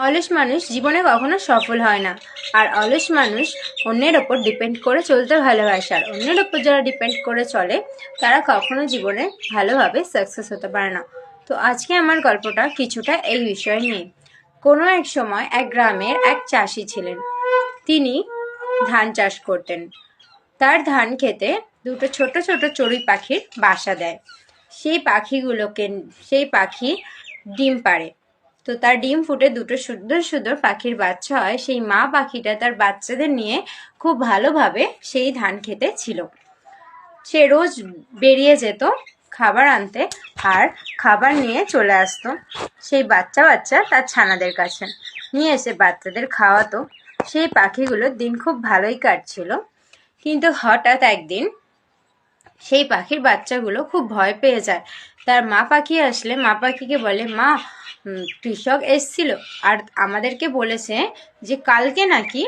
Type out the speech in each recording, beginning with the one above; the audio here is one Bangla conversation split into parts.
অলস মানুষ জীবনে কখনো সফল হয় না। আর অলস মানুষ অন্যের ওপর ডিপেন্ড করে চলতে ভালোবাসে। আর অন্যের ওপর যারা ডিপেন্ড করে চলে, তারা কখনো জীবনে ভালোভাবে সাকসেস হতে পারে না। তো আজকে আমার গল্পটা কিছুটা এই বিষয় নিয়ে। কোনো এক সময় এক গ্রামের এক চাষি ছিলেন। তিনি ধান চাষ করতেন। তার ধান খেতে দুটো ছোট ছোট চড়ুই পাখির বাসা দেয়। সেই পাখিগুলোকে, সেই পাখি ডিম পাড়ে। তো তার ডিম ফুটে দুটো সুন্দর সুন্দর পাখির বাচ্চা হয়। সেই মা পাখিটা তার বাচ্চাদের নিয়ে খুব ভালোভাবে সেই ধান খেতে ছিল। সে রোজ বেরিয়ে যেত খাবার আনতে আর খাবার নিয়ে চলে আসতো। সেই বাচ্চা বাচ্চা তার ছানাদের কাছে নিয়ে এসে বাচ্চাদের খাওয়াতো। সেই পাখিগুলোর দিন খুব ভালোই কাটছিল। কিন্তু হঠাৎ একদিন সেই পাখির বাচ্চাগুলো খুব ভয় পেয়ে যায়। তার মা পাখি আসলে মা পাখিকে বলে, মা কৃষক এসছিল আর আমাদেরকে বলেছে যে কালকে নাকি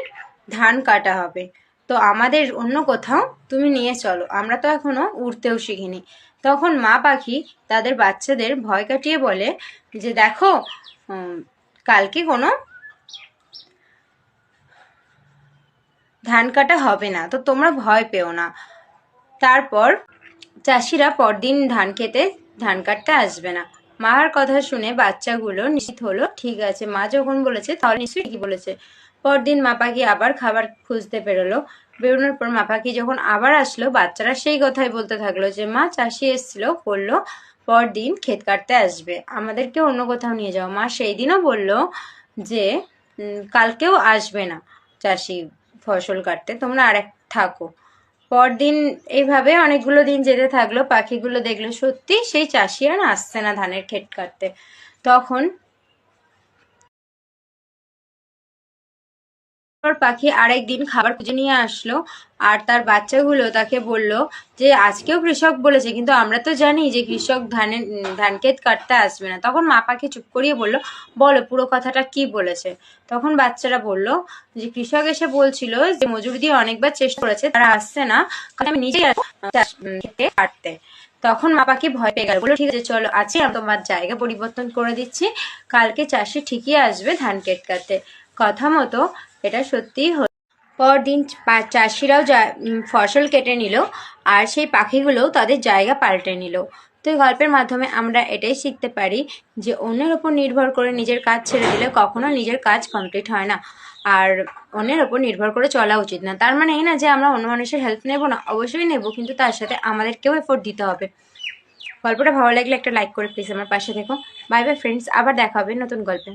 ধান কাটা হবে। তো আমাদের অন্য কোথাও তুমি নিয়ে চলো, আমরা তো এখনও উড়তেও শিখিনি। তখন মা পাখি তাদের বাচ্চাদের ভয় কাটিয়ে বলে যে দেখো কালকে কোনো ধান কাটা হবে না, তো তোমরা ভয় পেও না। তারপর চাষিরা পরদিন ধান খেতে ধান কাটতে আসবে না। মার কথা শুনে বাচ্চাগুলো নিশ্চিত হলো, ঠিক আছে, মা যখন বলেছে তাহলে নিশ্চয়ই কি বলেছে। পরদিন মা পাখি আবার খাবার খুঁজতে বেরোলো। বেরোনোর পর মা পাখি যখন আবার আসলো, বাচ্চারা সেই কথাই বলতে থাকল যে, মা, চাষি এসেছিল, বলল, পরদিন ক্ষেত কাটতে আসবে। আমাদেরকে অন্য কোথাও নিয়ে যাও। মা সেই দিনও বলল যে কালকেও আসবে না চাষি ফসল কাটতে, তোমরা আরেক থাকো। পরদিন এইভাবে অনেকগুলো দিন যেতে থাকল, পাখিগুলো দেখল, সত্যি সেই চাষি আর আসছে না ধানের ক্ষেত কাটতে। তখন তারপর পাখি আরেক দিন খাবার খুঁজে নিয়ে আসলো আর তার বাচ্চাগুলো তাকে বলল যে, আজকেও কৃষক বলেছে, কিন্তু আমরা তো জানি যে কৃষক ধানের ধান ক্ষেত কাটতে আসবে না। তখন মা পাখি চুপ করিয়ে বলল, বলো, পুরো কথাটা কি বলেছে? তখন বাচ্চারা বলল যে, কৃষক এসে বলছিল যে, মজুরি দিয়ে অনেকবার চেষ্টা করেছে, তারা আসছে না আমি নিজেই ক্ষেতে কাটতে। তখন মা পাখি ভয় পেয়ে গেল, বলল, ঠিক আছে, চলো, আজকে আমি তোমার জায়গা পরিবর্তন করে দিচ্ছি, কালকে চাষি ঠিকই আসবে ধান কেট কাটতে। কথা মতো এটা সত্যিই হলো। পরদিন চাষিরাও ফসল কেটে নিল আর সেই পাখিগুলোও তাদের জায়গা পাল্টে নিল। তো এই গল্পের মাধ্যমে আমরা এটাই শিখতে পারি যে অন্যের ওপর নির্ভর করে নিজের কাজ ছেড়ে দিলে কখনো নিজের কাজ কমপ্লিট হয় না। আর অন্যের ওপর নির্ভর করে চলা উচিত না। তার মানে এই না যে আমরা অন্য মানুষের হেল্প নেব না, অবশ্যই নেব, কিন্তু তার সাথে আমাদেরকেও এফোর্ট দিতে হবে। গল্পটা ভালো লাগলে একটা লাইক করে প্লিজ আমার পাশে দেখো বাই বাই ফ্রেন্ডস আবার দেখা হবে নতুন গল্পে।